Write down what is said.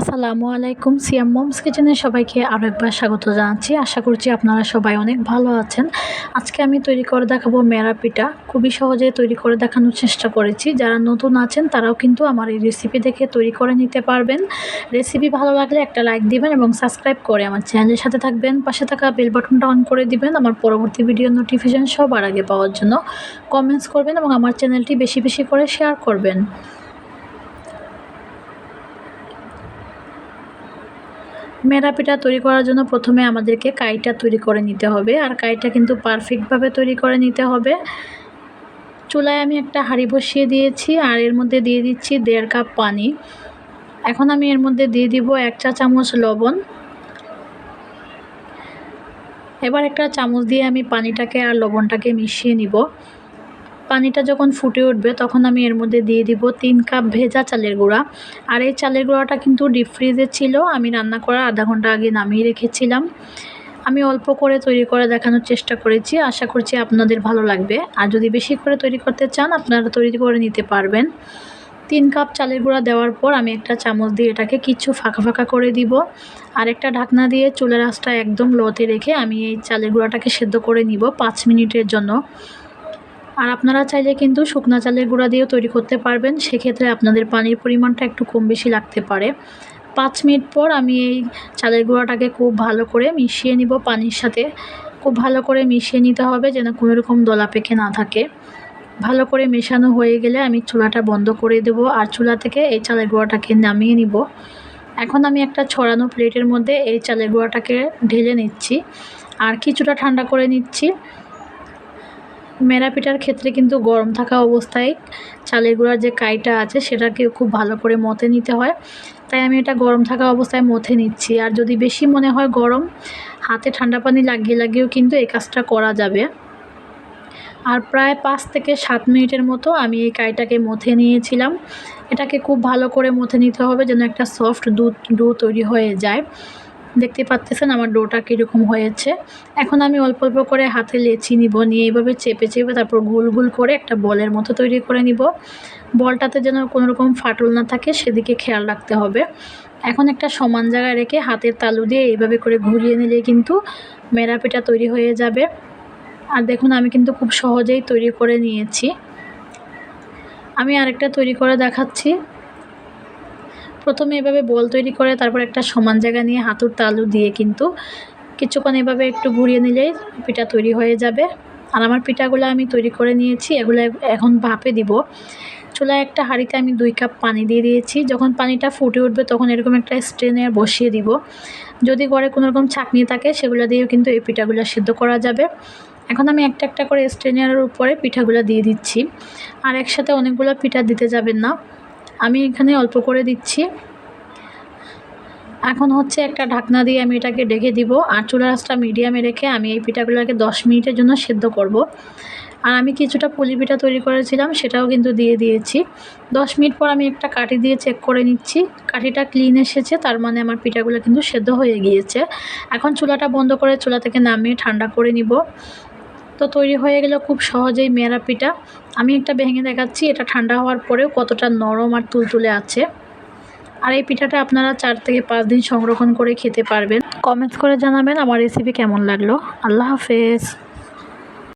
আসসালামু আলাইকুম সিয়াম মমস কিচেনে সবাইকে আরও একবার স্বাগত জানাচ্ছি। আশা করছি আপনারা সবাই অনেক ভালো আছেন। আজকে আমি তৈরি করে দেখাবো মেরা পিঠা। খুবই সহজে তৈরি করে দেখানোর চেষ্টা করেছি। যারা নতুন আছেন, তারাও কিন্তু আমার এই রেসিপি দেখে তৈরি করে নিতে পারবেন। রেসিপি ভালো লাগলে একটা লাইক দিবেন এবং সাবস্ক্রাইব করে আমার চ্যানেলের সাথে থাকবেন। পাশে থাকা বেল বাটনটা অন করে দিবেন আমার পরবর্তী ভিডিও নোটিফিকেশন সবার আগে পাওয়ার জন্য। কমেন্টস করবেন এবং আমার চ্যানেলটি বেশি বেশি করে শেয়ার করবেন। মেরা পিঠা তৈরি করার জন্য প্রথমে আমাদেরকে কাইটা তৈরি করে নিতে হবে, আর কাইটা কিন্তু পারফেক্টভাবে তৈরি করে নিতে হবে। চুলায় আমি একটা হাঁড়ি বসিয়ে দিয়েছি, আর এর মধ্যে দিয়ে দিচ্ছি দেড় কাপ পানি। এখন আমি এর মধ্যে দিয়ে দিব এক চা চামচ লবণ। এবার একটা চামচ দিয়ে আমি পানিটাকে আর লবণটাকে মিশিয়ে নিব। পানিটা যখন ফুটে উঠবে, তখন আমি এর মধ্যে দিয়ে দিব তিন কাপ ভেজা চালের গুঁড়া। আর এই চালের গুঁড়াটা কিন্তু ডিপ ফ্রিজে ছিল, আমি রান্না করার আধা ঘণ্টা আগে নামিয়ে রেখেছিলাম। আমি অল্প করে তৈরি করে দেখানোর চেষ্টা করেছি, আশা করছি আপনাদের ভালো লাগবে। আর যদি বেশি করে তৈরি করতে চান, আপনারা তৈরি করে নিতে পারবেন। তিন কাপ চালের গুঁড়া দেওয়ার পর আমি একটা চামচ দিয়ে এটাকে কিছু ফাঁকা ফাঁকা করে দিব। আর একটা ঢাকনা দিয়ে চুলের আঁচটা একদম লোতে রেখে আমি এই চালের গুঁড়াটাকে সেদ্ধ করে নিব পাঁচ মিনিটের জন্য। আর আপনারা চাইলে কিন্তু শুকনা চালের গুঁড়া দিয়েও তৈরি করতে পারবেন। সেক্ষেত্রে আপনাদের পানির পরিমাণটা একটু কম বেশি লাগতে পারে। পাঁচ মিনিট পর আমি এই চালের গুঁড়াটাকে খুব ভালো করে মিশিয়ে নিব পানির সাথে। খুব ভালো করে মিশিয়ে নিতে হবে যেন কোনো রকম দলা পেকে না থাকে। ভালো করে মেশানো হয়ে গেলে আমি চুলাটা বন্ধ করে দেব আর চুলা থেকে এই চালের গুঁড়াটাকে নামিয়ে নিব। এখন আমি একটা ছড়ানো প্লেটের মধ্যে এই চালের গুঁড়াটাকে ঢেলে নিচ্ছি। আর কিছুটা ঠান্ডা করে নিচ্ছি। মেরা পিঠার ক্ষেত্রে কিন্তু গরম থাকা অবস্থায় চালের গুঁড়ার যে কাইটা আছে সেটাকে খুব ভালো করে মতে নিতে হয়। তাই আমি এটা গরম থাকা অবস্থায় মথে নিচ্ছি। আর যদি বেশি মনে হয় গরম, হাতে ঠান্ডা পানি লাগিয়ে লাগিয়েও কিন্তু এই কাজটা করা যাবে। আর প্রায় পাঁচ থেকে সাত মিনিটের মতো আমি এই কাইটাকে মথে নিয়েছিলাম। এটাকে খুব ভালো করে মথে নিতে হবে যেন একটা সফট দুধ, ডো তৈরি হয়ে যায়। দেখতে পাচ্তেছেন আমার ডোটা কীরকম হয়েছে। এখন আমি অল্প অল্প করে হাতে লেচি নিব, নিয়ে এইভাবে চেপে চেপে তারপর গোল গোল করে একটা বলের মতো তৈরি করে নিব। বলটাতে যেন কোনো রকম ফাটল না থাকে, সেদিকে খেয়াল রাখতে হবে। এখন একটা সমান জায়গায় রেখে হাতের তালু দিয়ে এইভাবে করে ঘুরিয়ে নিলে কিন্তু মেরাপিটা তৈরি হয়ে যাবে। আর দেখুন, আমি কিন্তু খুব সহজেই তৈরি করে নিয়েছি। আমি আরেকটা তৈরি করে দেখাচ্ছি। প্রথমে এভাবে বল তৈরি করে, তারপর একটা সমান জায়গা নিয়ে হাতুর তালু দিয়ে কিন্তু কিছুক্ষণ এভাবে একটু ঘুরিয়ে নিলেই পিঠা তৈরি হয়ে যাবে। আর আমার পিঠাগুলো আমি তৈরি করে নিয়েছি, এগুলো এখন ভাপে দিব। চুলায় একটা হাঁড়িতে আমি দুই কাপ পানি দিয়ে দিয়েছি। যখন পানিটা ফুটে উঠবে তখন এরকম একটা স্ট্রেনার বসিয়ে দিব। যদি ঘরে কোনো রকম ছাকনি থাকে সেগুলো দিয়েও কিন্তু এই পিঠাগুলো সিদ্ধ করা যাবে। এখন আমি একটা একটা করে স্ট্রেনারের উপরে পিঠাগুলো দিয়ে দিচ্ছি। আর একসাথে অনেকগুলো পিঠা দিতে যাবেন না। আমি এখানে অল্প করে দিচ্ছি। এখন হচ্ছে একটা ঢাকনা দিয়ে আমি এটাকে ডেকে দিব আর চুলা আঁচটা মিডিয়ামে রেখে আমি এই পিঠাগুলোকে দশ মিনিটের জন্য সেদ্ধ করব। আর আমি কিছুটা পুলি পিঠা তৈরি করেছিলাম সেটাও কিন্তু দিয়ে দিয়েছি। দশ মিনিট পর আমি একটা কাঠি দিয়ে চেক করে নিচ্ছি। কাঠিটা ক্লিন এসেছে, তার মানে আমার পিঠাগুলো কিন্তু সেদ্ধ হয়ে গিয়েছে। এখন চুলাটা বন্ধ করে চুলা থেকে নামিয়ে ঠান্ডা করে নিব। তো তৈরি হয়ে গেল খুব সহজেই মেরা পিঠা। আমি একটা ভেঙে দেখাচ্ছি, এটা ঠান্ডা হওয়ার পরেও কতটা নরম আর তুলতুলে আছে। আর এই পিঠাটা আপনারা চার থেকে পাঁচ দিন সংরক্ষণ করে খেতে পারবেন। কমেন্টস করে জানাবেন আমার রেসিপি কেমন লাগল। আল্লাহ হাফেজ।